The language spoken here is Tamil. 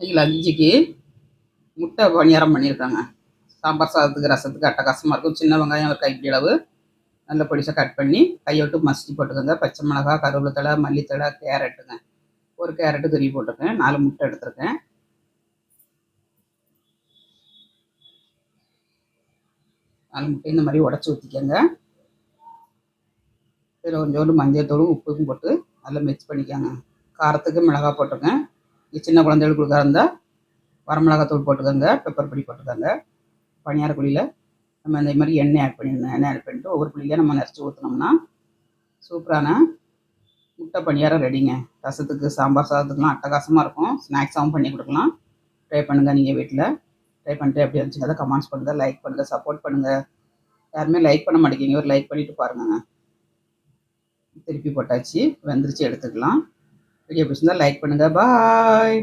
கையில் லஞ்சுக்கு முட்டை பணியாரம் பண்ணியிருக்காங்க. சாம்பார் சாதத்துக்கு ரசத்துக்கு அட்டகாசமாக இருக்கும். சின்ன வெங்காயம் ஒரு கைப்பிடி அளவு நல்ல பொடிசாக கட் பண்ணி கையை விட்டு மசிச்சு போட்டுக்கோங்க. பச்சை மிளகா கருவேப்பிலை தழை கேரட்டுங்க. ஒரு கேரட்டு துருவி போட்டிருக்கேன். நாலு முட்டை எடுத்திருக்கேன். நாலு முட்டை இந்த மாதிரி உடச்சி ஊற்றிக்கோங்க இதில் கொஞ்சோண்டு மஞ்சள் தூளும் உப்பும் போட்டு நல்லா மிக்ஸ் பண்ணிக்கோங்க. காரத்துக்கு மிளகா போட்டிருக்கேன். சின்ன குழந்தைகளுக்கு கொடுக்க இருந்தால் வரமிளகாத்தூள் போட்டுக்கோங்க பெப்பர் பொடி போட்டுக்கோங்க. பனியார குழியில் நம்ம இந்த மாதிரி எண்ணெய் ஆட் பண்ணிடணும் எண்ணெய் ஆட் பண்ணிட்டு ஒவ்வொரு புளியில நம்ம நிறச்சி ஊற்றினோம்னா சூப்பரான முட்டை பணியாரம் ரெடிங்க ரசத்துக்கு சாம்பார் சாதத்துக்குலாம் அட்டகாசமாக இருக்கும். ஸ்நாக்ஸாகவும் பண்ணி கொடுக்கலாம். ட்ரை பண்ணுங்கள் நீங்கள் வீட்டில் ட்ரை பண்ணிட்டு எப்படி இருந்துச்சுங்க அதை கமெண்ட்ஸ் பண்ணுங்கள் லைக் பண்ணுங்கள் சப்போர்ட் பண்ணுங்கள் யாருமே லைக் பண்ண மாட்டேங்கிங்க ஒரு லைக் பண்ணிவிட்டு பாருங்கள் திருப்பி போட்டாச்சு. வெந்துருச்சு எடுத்துக்கலாம். வீடியோ பிடிச்சிருந்தா லைக் பண்ணுங்கள் பாய்